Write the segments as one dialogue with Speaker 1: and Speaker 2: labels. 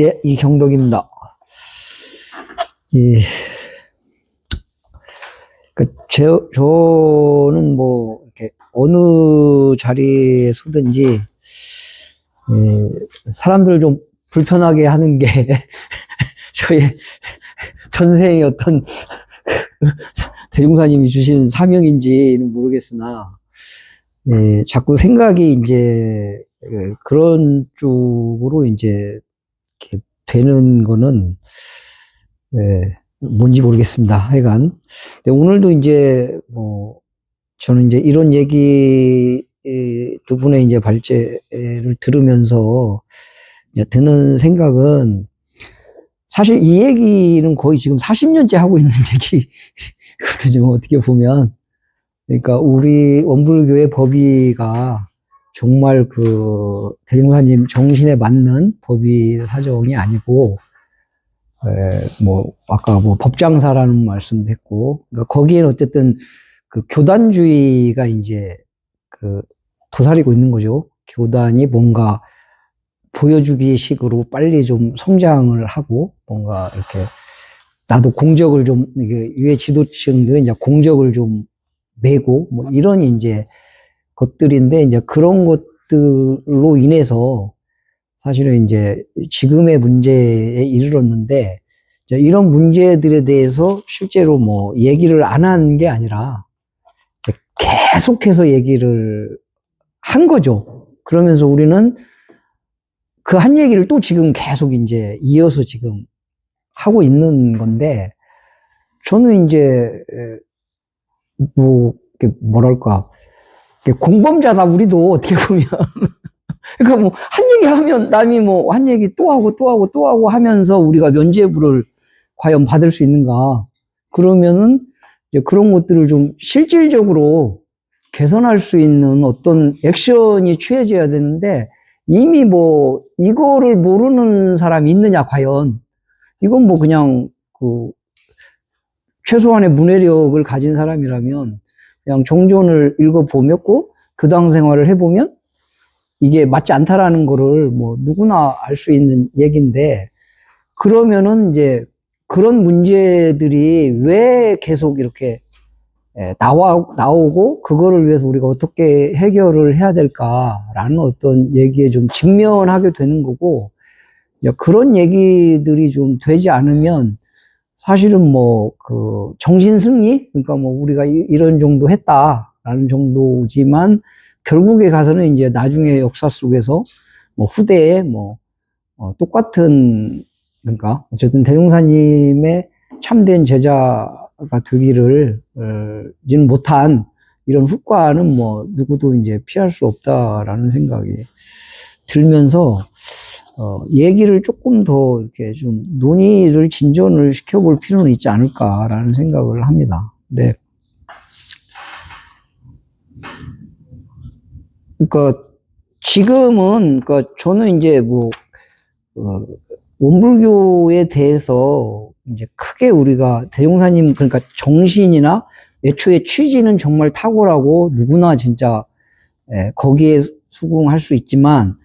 Speaker 1: 예, 이경덕입니다. 이, 그, 제, 저는 뭐, 이렇게, 어느 자리에 서든지, 예, 사람들을 좀 불편하게 하는 게, 저의 전생의 어떤, 대종사님이 주신 사명인지는 모르겠으나, 예, 자꾸 생각이 이제, 그, 그런 쪽으로 이제, 이렇게 되는 거는, 예, 뭔지 모르겠습니다. 하여간. 오늘도 이제, 뭐, 저는 이제 이런 얘기, 이, 두 분의 이제 발제를 들으면서 이제 드는 생각은 사실 이 얘기는 거의 지금 40년째 하고 있는 얘기거든요. 어떻게 보면. 그러니까 우리 원불교의 법위가 정말 그 대종사님 정신에 맞는 법위 사정이 아니고 에, 뭐 아까 뭐 법장사라는 말씀도 했고 그러니까 거기에는 어쨌든 그 교단주의가 이제 그 도사리고 있는 거죠. 교단이 뭔가 보여주기 식으로 빨리 좀 성장을 하고 뭔가 이렇게 나도 공적을 좀 이게 위에 지도층들은 이제 공적을 좀 내고 뭐 이런 이제 것들인데 이제 그런 것들로 인해서 사실은 이제 지금의 문제에 이르렀는데 이런 문제들에 대해서 실제로 뭐 얘기를 안 한 게 아니라 계속해서 얘기를 한 거죠. 그러면서 우리는 그 한 얘기를 또 지금 계속 이제 이어서 지금 하고 있는 건데 저는 이제 에, 뭐 뭐랄까 공범자다 우리도 어떻게 보면. 그러니까 뭐 한 얘기 하면 남이 뭐 한 얘기 또 하고 또 하고 또 하고 하면서 우리가 면죄부를 과연 받을 수 있는가. 그러면은 그런 것들을 좀 실질적으로 개선할 수 있는 어떤 액션이 취해져야 되는데 이미 뭐 이거를 모르는 사람이 있느냐 과연. 이건 뭐 그냥 그 최소한의 문해력을 가진 사람이라면 그냥 정존을 읽어보면고 교당 생활을 해보면 이게 맞지 않다라는 거를 뭐 누구나 알 수 있는 얘기인데 그러면은 이제 그런 문제들이 왜 계속 이렇게 예, 나와, 나오고 그거를 위해서 우리가 어떻게 해결을 해야 될까라는 어떤 얘기에 좀 직면하게 되는 거고 그런 얘기들이 좀 되지 않으면 사실은 뭐 그 정신 승리? 그러니까 뭐 우리가 이- 이런 정도 했다라는 정도지만 결국에 가서는 이제 나중에 역사 속에서 뭐 후대에 뭐 어, 똑같은 그러니까 어쨌든 대종사님의 참된 제자가 되기를 어, 지는 못한 이런 후과는 뭐 누구도 이제 피할 수 없다라는 생각이 들면서 어, 얘기를 조금 더 이렇게 좀 논의를 진전을 시켜볼 필요는 있지 않을까라는 생각을 합니다. 네. 그러니까 지금은 그러니까 저는 이제 뭐 어, 원불교에 대해서 이제 크게 우리가 대종사님 그러니까 정신이나 애초에 취지는 정말 탁월하고 누구나 진짜 예, 거기에 수긍할 수 있지만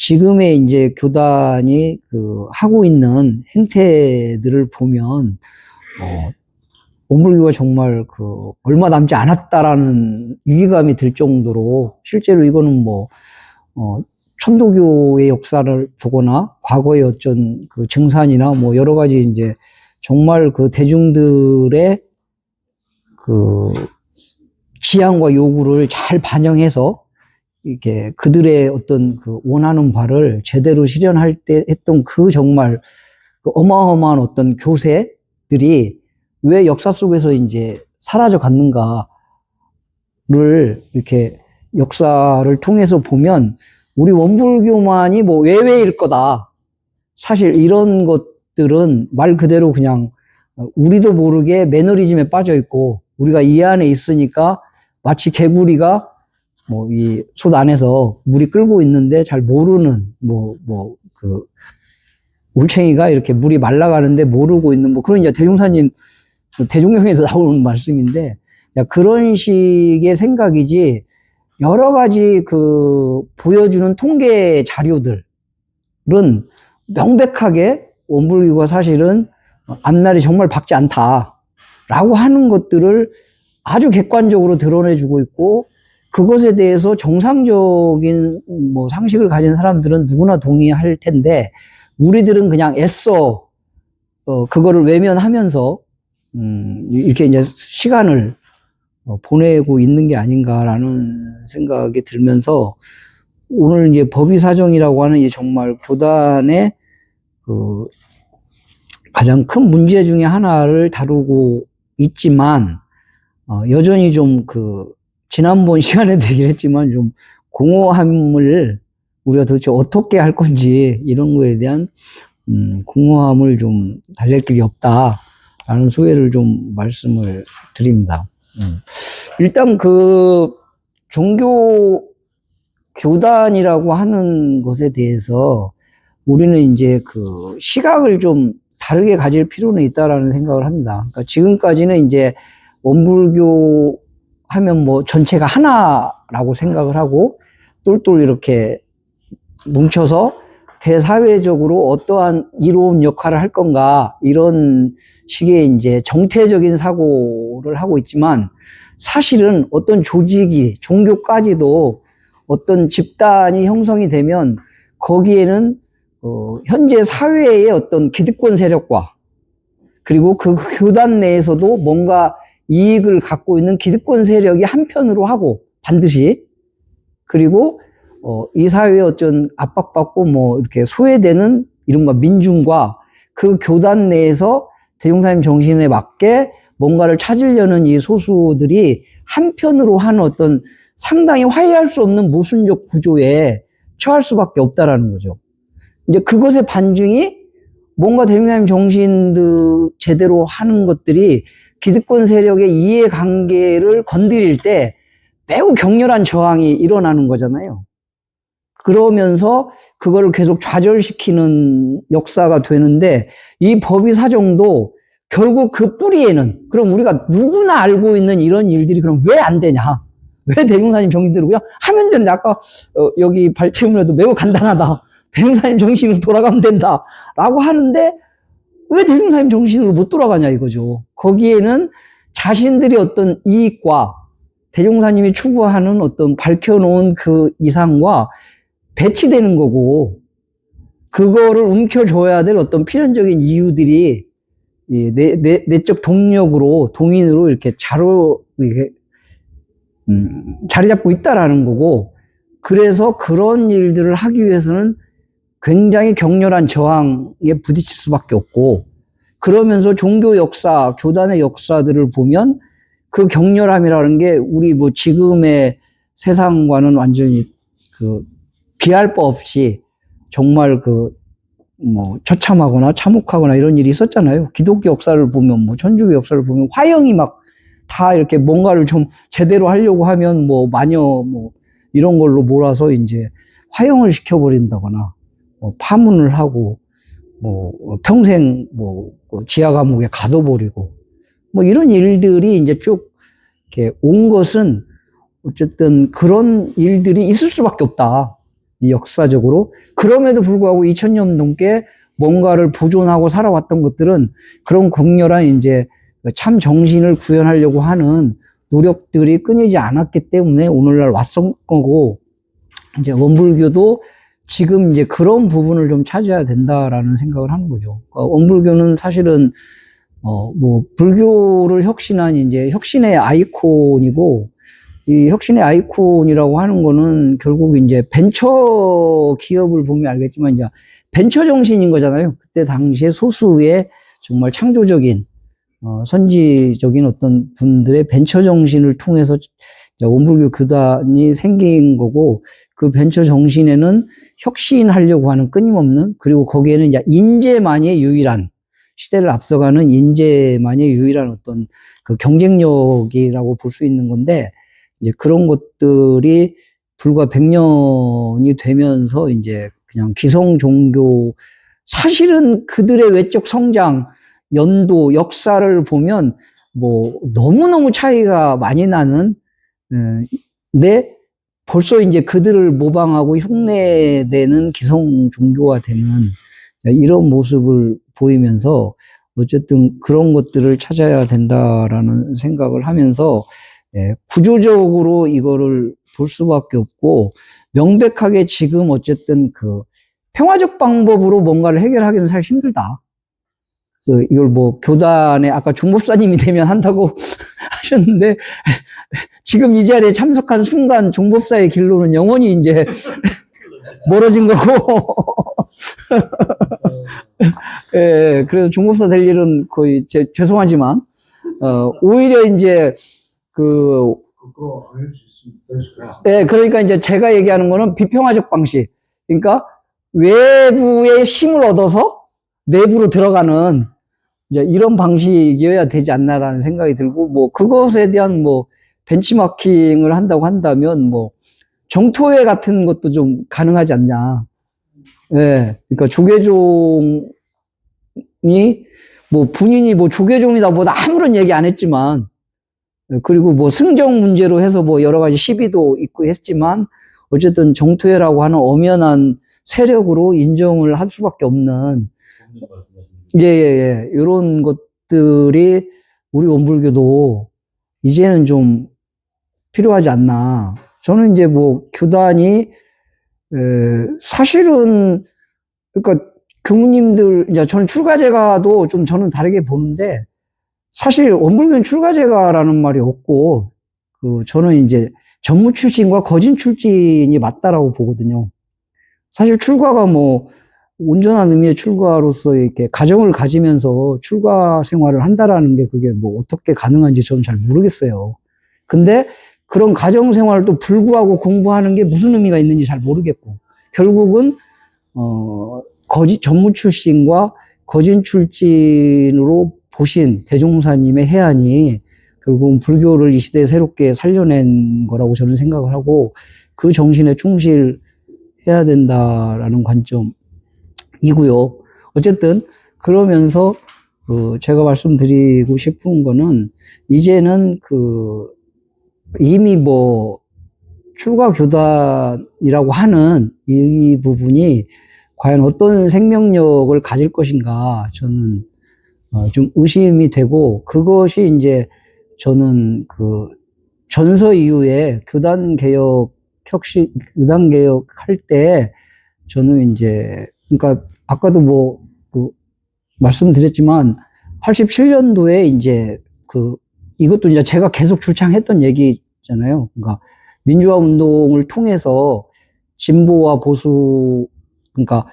Speaker 1: 지금의 이제 교단이 그 하고 있는 행태들을 보면 어, 원불교가 정말 그 얼마 남지 않았다라는 위기감이 들 정도로 실제로 이거는 뭐 어, 천도교의 역사를 보거나 과거의 어쩐 그 증산이나 뭐 여러 가지 이제 정말 그 대중들의 그 지향과 요구를 잘 반영해서 이렇게 그들의 어떤 그 원하는 바를 제대로 실현할 때 했던 그 정말 그 어마어마한 어떤 교세들이 왜 역사 속에서 이제 사라져 갔는가를 이렇게 역사를 통해서 보면 우리 원불교만이 뭐 외외일 거다. 사실 이런 것들은 말 그대로 그냥 우리도 모르게 매너리즘에 빠져 있고 우리가 이 안에 있으니까 마치 개구리가 뭐이솥 안에서 물이 끓고 있는데 잘 모르는 뭐 뭐 그 올챙이가 이렇게 물이 말라가는데 모르고 있는 뭐 그런 이제 대종사님 대종경에도 나오는 말씀인데 야, 그런 식의 생각이지 여러 가지 그 보여주는 통계 자료들은 명백하게 원불교가 사실은 앞날이 정말 밝지 않다라고 하는 것들을 아주 객관적으로 드러내주고 있고 그것에 대해서 정상적인 뭐 상식을 가진 사람들은 누구나 동의할 텐데 우리들은 그냥 애써 어 그거를 외면하면서 음 이렇게 이제 시간을 어, 보내고 있는 게 아닌가라는 생각이 들면서 오늘 이제 법의 사정이라고 하는 이 정말 교단의 그 가장 큰 문제 중에 하나를 다루고 있지만 어, 여전히 좀그 지난번 시간에도 얘기했지만 좀 공허함을 우리가 도대체 어떻게 할 건지 이런 거에 대한 음, 공허함을 좀 달랠 길이 없다라는 소회를 좀 말씀을 드립니다. 음. 일단 그 종교 교단이라고 하는 것에 대해서 우리는 이제 그 시각을 좀 다르게 가질 필요는 있다라는 생각을 합니다. 그러니까 지금까지는 이제 원불교 하면 뭐 전체가 하나라고 생각을 하고 똘똘 이렇게 뭉쳐서 대사회적으로 어떠한 이로운 역할을 할 건가 이런 식의 이제 정태적인 사고를 하고 있지만 사실은 어떤 조직이 종교까지도 어떤 집단이 형성이 되면 거기에는 어, 현재 사회의 어떤 기득권 세력과 그리고 그 교단 내에서도 뭔가 이익을 갖고 있는 기득권 세력이 한편으로 하고 반드시 그리고 어, 이 사회에 어떤 압박받고 뭐 이렇게 소외되는 이른바 민중과 그 교단 내에서 대종사님 정신에 맞게 뭔가를 찾으려는 이 소수들이 한편으로 하는 어떤 상당히 화해할 수 없는 모순적 구조에 처할 수밖에 없다라는 거죠. 이제 그것의 반증이 뭔가 대종사님 정신들 제대로 하는 것들이 기득권 세력의 이해관계를 건드릴 때 매우 격렬한 저항이 일어나는 거잖아요. 그러면서 그거를 계속 좌절시키는 역사가 되는데 이 법의 사정도 결국 그 뿌리에는 그럼 우리가 누구나 알고 있는 이런 일들이 그럼 왜 안 되냐? 왜 대중사님 정신대로 그냥 하면 되는데 아까 어, 여기 발췌문에도 매우 간단하다. 대중사님 정신으로 돌아가면 된다. 라고 하는데 왜 대중사님 정신으로 못 돌아가냐 이거죠. 거기에는 자신들이 어떤 이익과 대종사님이 추구하는 어떤 밝혀놓은 그 이상과 배치되는 거고, 그거를 움켜줘야 될 어떤 필연적인 이유들이 이 내, 내, 내적 동력으로, 동인으로 이렇게 자로, 이렇게, 음, 자리 잡고 있다라는 거고, 그래서 그런 일들을 하기 위해서는 굉장히 격렬한 저항에 부딪힐 수밖에 없고, 그러면서 종교 역사, 교단의 역사들을 보면 그 격렬함이라는 게 우리 뭐 지금의 세상과는 완전히 그 비할 바 없이 정말 그 뭐 처참하거나 참혹하거나 이런 일이 있었잖아요. 기독교 역사를 보면 뭐 천주교 역사를 보면 화형이 막 다 이렇게 뭔가를 좀 제대로 하려고 하면 뭐 마녀 뭐 이런 걸로 몰아서 이제 화형을 시켜버린다거나 뭐 파문을 하고 뭐 평생 뭐 지하 감옥에 가둬버리고 뭐 이런 일들이 이제 쭉 이렇게 온 것은 어쨌든 그런 일들이 있을 수밖에 없다. 이 역사적으로. 그럼에도 불구하고 2000년 넘게 뭔가를 보존하고 살아왔던 것들은 그런 극렬한 이제 참 정신을 구현하려고 하는 노력들이 끊이지 않았기 때문에 오늘날 왔던 거고, 이제 원불교도 지금 이제 그런 부분을 좀 찾아야 된다라는 생각을 하는 거죠. 그러니까 원불교는 사실은 어, 뭐, 불교를 혁신한 이제 혁신의 아이콘이고, 이 혁신의 아이콘이라고 하는 거는 결국 이제 벤처 기업을 보면 알겠지만 이제 벤처 정신인 거잖아요. 그때 당시에 소수의 정말 창조적인, 어, 선지적인 어떤 분들의 벤처 정신을 통해서 원불교 교단이 생긴 거고, 그 벤처 정신에는 혁신하려고 하는 끊임없는, 그리고 거기에는 이제 인재만이 유일한, 시대를 앞서가는 인재만의 유일한 어떤 그 경쟁력이라고 볼 수 있는 건데, 이제 그런 것들이 불과 100년이 되면서 이제 그냥 기성 종교, 사실은 그들의 외적 성장, 연도, 역사를 보면 뭐 너무너무 차이가 많이 나는, 근데 벌써 이제 그들을 모방하고 흉내내는 기성 종교가 되는 이런 모습을 보이면서 어쨌든 그런 것들을 찾아야 된다라는 생각을 하면서 예, 구조적으로 이거를 볼 수밖에 없고 명백하게 지금 어쨌든 그 평화적 방법으로 뭔가를 해결하기는 사실 힘들다. 그 이걸 뭐 교단에 아까 종법사님이 되면 한다고 하셨는데 지금 이 자리에 참석한 순간 종법사의 길로는 영원히 이제 멀어진 거고 예, 그래서 종법사 될 일은 거의 제, 죄송하지만 어, 오히려 이제 그. 예, 그러니까 이제 제가 얘기하는 거는 비평화적 방식. 그러니까 외부의 힘을 얻어서 내부로 들어가는 이제 이런 방식이어야 되지 않나라는 생각이 들고 뭐 그것에 대한 뭐 벤치마킹을 한다고 한다면 뭐 정토회 같은 것도 좀 가능하지 않냐. 예. 그러니까 조계종이 뭐 본인이 뭐 조계종이다 보다 아무런 얘기 안 했지만 예, 그리고 뭐 승정 문제로 해서 뭐 여러 가지 시비도 있고 했지만 어쨌든 정토회라고 하는 엄연한 세력으로 인정을 할 수밖에 없는 예, 예, 예. 이런 것들이 우리 원불교도 이제는 좀 필요하지 않나. 저는 이제 뭐 교단이 에, 사실은 그러니까 교무님들 이제 저는 출가제가도 좀 저는 다르게 보는데 사실 원불교는 출가제가라는 말이 없고 그 저는 이제 전무 출신과 거진 출신이 맞다라고 보거든요. 사실 출가가 뭐 온전한 의미의 출가로서 이렇게 가정을 가지면서 출가 생활을 한다라는 게 그게 뭐 어떻게 가능한지 저는 잘 모르겠어요. 근데 그런 가정 생활도 불구하고 공부하는 게 무슨 의미가 있는지 잘 모르겠고 결국은 어 거짓 전무 출신과 거진 출신으로 보신 대종사님의 해안이 결국은 불교를 이 시대에 새롭게 살려낸 거라고 저는 생각을 하고 그 정신에 충실해야 된다라는 관점이고요. 어쨌든 그러면서 그 제가 말씀드리고 싶은 거는 이제는 그 이미 뭐 출가 교단이라고 하는 이 부분이 과연 어떤 생명력을 가질 것인가 저는 어, 좀 의심이 되고 그것이 이제 저는 그 전서 이후에 교단 개혁 혁신 교단 개혁 할 때 저는 이제 그러니까 아까도 뭐 그 말씀드렸지만 87년도에 이제 그 이것도 이제 제가 계속 주창했던 얘기잖아요. 그러니까 민주화 운동을 통해서 진보와 보수 그러니까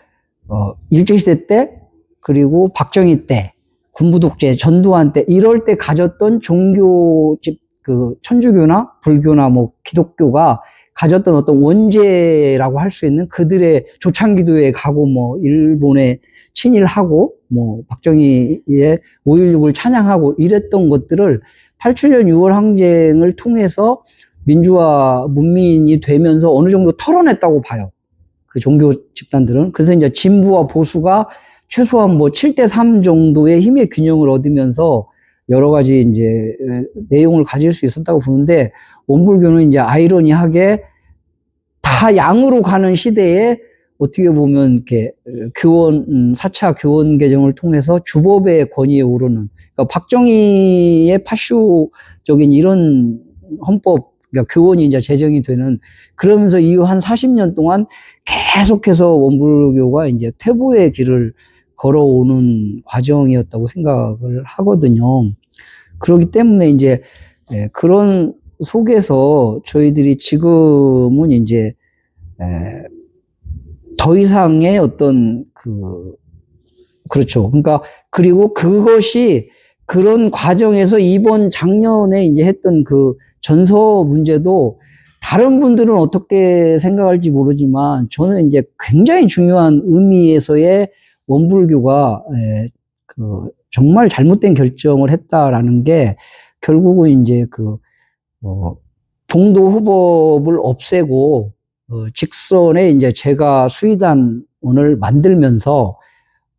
Speaker 1: 어 일제시대 때 그리고 박정희 때 군부 독재 전두환 때 이럴 때 가졌던 종교 그 천주교나 불교나 뭐 기독교가 가졌던 어떤 원죄라고 할 수 있는 그들의 조창기도에 가고 뭐 일본에 친일하고 뭐 박정희의 5.16을 찬양하고 이랬던 것들을 87년 6월 항쟁을 통해서 민주화 문민이 되면서 어느 정도 털어냈다고 봐요. 그 종교 집단들은. 그래서 이제 진보와 보수가 최소한 뭐 7대 3 정도의 힘의 균형을 얻으면서 여러 가지 이제 내용을 가질 수 있었다고 보는데 원불교는 이제 아이러니하게 다 양으로 가는 시대에 어떻게 보면 이렇게 교원 음, 4차 교원 개정을 통해서 주법의 권위에 오르는 그러니까 박정희의 파쇼적인 이런 헌법 그러니까 교원이 이제 제정이 되는 그러면서 이후 한 40년 동안 계속해서 원불교가 이제 퇴보의 길을 걸어오는 과정이었다고 생각을 하거든요. 그렇기 때문에 이제 예, 그런 속에서 저희들이 지금은 이제 에, 더 이상의 어떤 그 그렇죠. 그러니까 그리고 그것이 그런 과정에서 이번 작년에 이제 했던 그 전서 문제도 다른 분들은 어떻게 생각할지 모르지만 저는 이제 굉장히 중요한 의미에서의 원불교가 에, 그 정말 잘못된 결정을 했다라는 게 결국은 이제 그 어, 동도 후법을 없애고 어, 직선에 이제 제가 수의단을 만들면서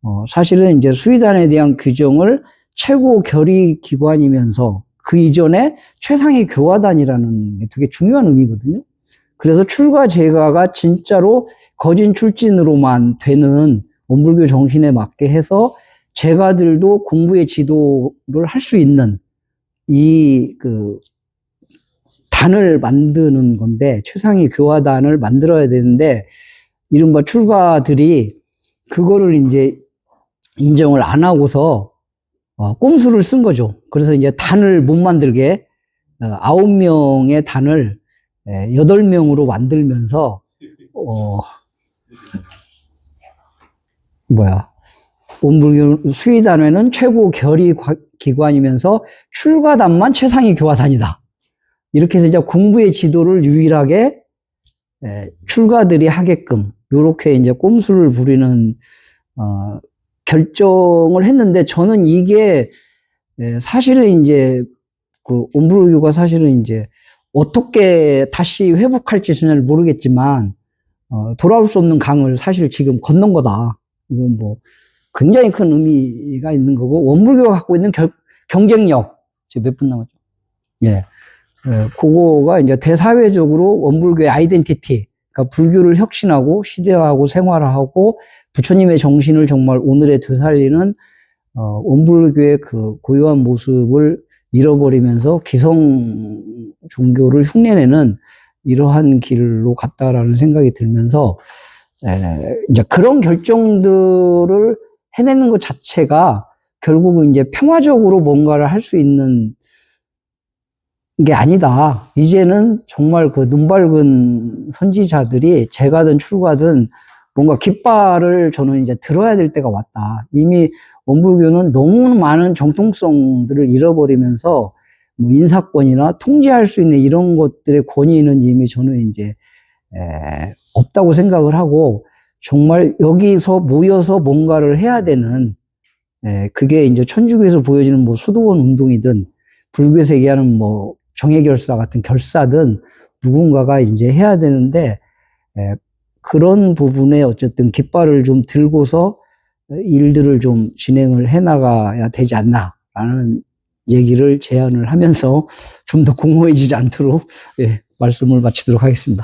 Speaker 1: 어, 사실은 이제 수의단에 대한 규정을 최고 결의 기관이면서 그 이전에 최상의 교화단이라는 게 되게 중요한 의미거든요. 그래서 출가 제가가 진짜로 거진 출진으로만 되는 원불교 정신에 맞게 해서 제가들도 공부의 지도를 할 수 있는 이 그 단을 만드는 건데 최상위 교화단을 만들어야 되는데 이른바 출가들이 그거를 이제 인정을 안 하고서 어, 꼼수를 쓴 거죠. 그래서 이제 단을 못 만들게 어, 아홉 명의 단을 예, 여덟 명으로 만들면서 어 뭐야 원불교 수의단회는 최고 결의 과- 기관이면서 출가단만 최상위 교화단이다. 이렇게 해서 이제 공부의 지도를 유일하게 예, 출가들이 하게끔 요렇게 이제 꼼수를 부리는 어, 결정을 했는데 저는 이게 예, 사실은 이제 그 온불교가 사실은 이제 어떻게 다시 회복할지는 모르겠지만 어, 돌아올 수 없는 강을 사실 지금 건넌 거다. 이건 뭐 굉장히 큰 의미가 있는 거고 원불교가 갖고 있는 결- 경쟁력 지금 몇 분 남았죠? 예, 예, 그거가 이제 대사회적으로 원불교의 아이덴티티, 그러니까 불교를 혁신하고 시대화하고 생활화하고 부처님의 정신을 정말 오늘에 되살리는 어, 원불교의 그 고유한 모습을 잃어버리면서 기성 종교를 흉내내는 이러한 길로 갔다라는 생각이 들면서 에, 이제 그런 결정들을 해내는 것 자체가 결국은 이제 평화적으로 뭔가를 할 수 있는 게 아니다. 이제는 정말 그 눈밝은 선지자들이 제가든 출가든 뭔가 깃발을 저는 이제 들어야 될 때가 왔다. 이미 원불교는 너무 많은 정통성들을 잃어버리면서 뭐 인사권이나 통제할 수 있는 이런 것들의 권위는 이미 저는 이제 에, 없다고 생각을 하고 정말 여기서 모여서 뭔가를 해야 되는 에, 그게 이제 천주교에서 보여지는 뭐 수도원 운동이든 불교에서 얘기하는 뭐 정예결사 같은 결사든 누군가가 이제 해야 되는데 에, 그런 부분에 어쨌든 깃발을 좀 들고서 일들을 좀 진행을 해 나가야 되지 않나라는 얘기를 제안을 하면서 좀 더 공허해지지 않도록 예, 말씀을 마치도록 하겠습니다.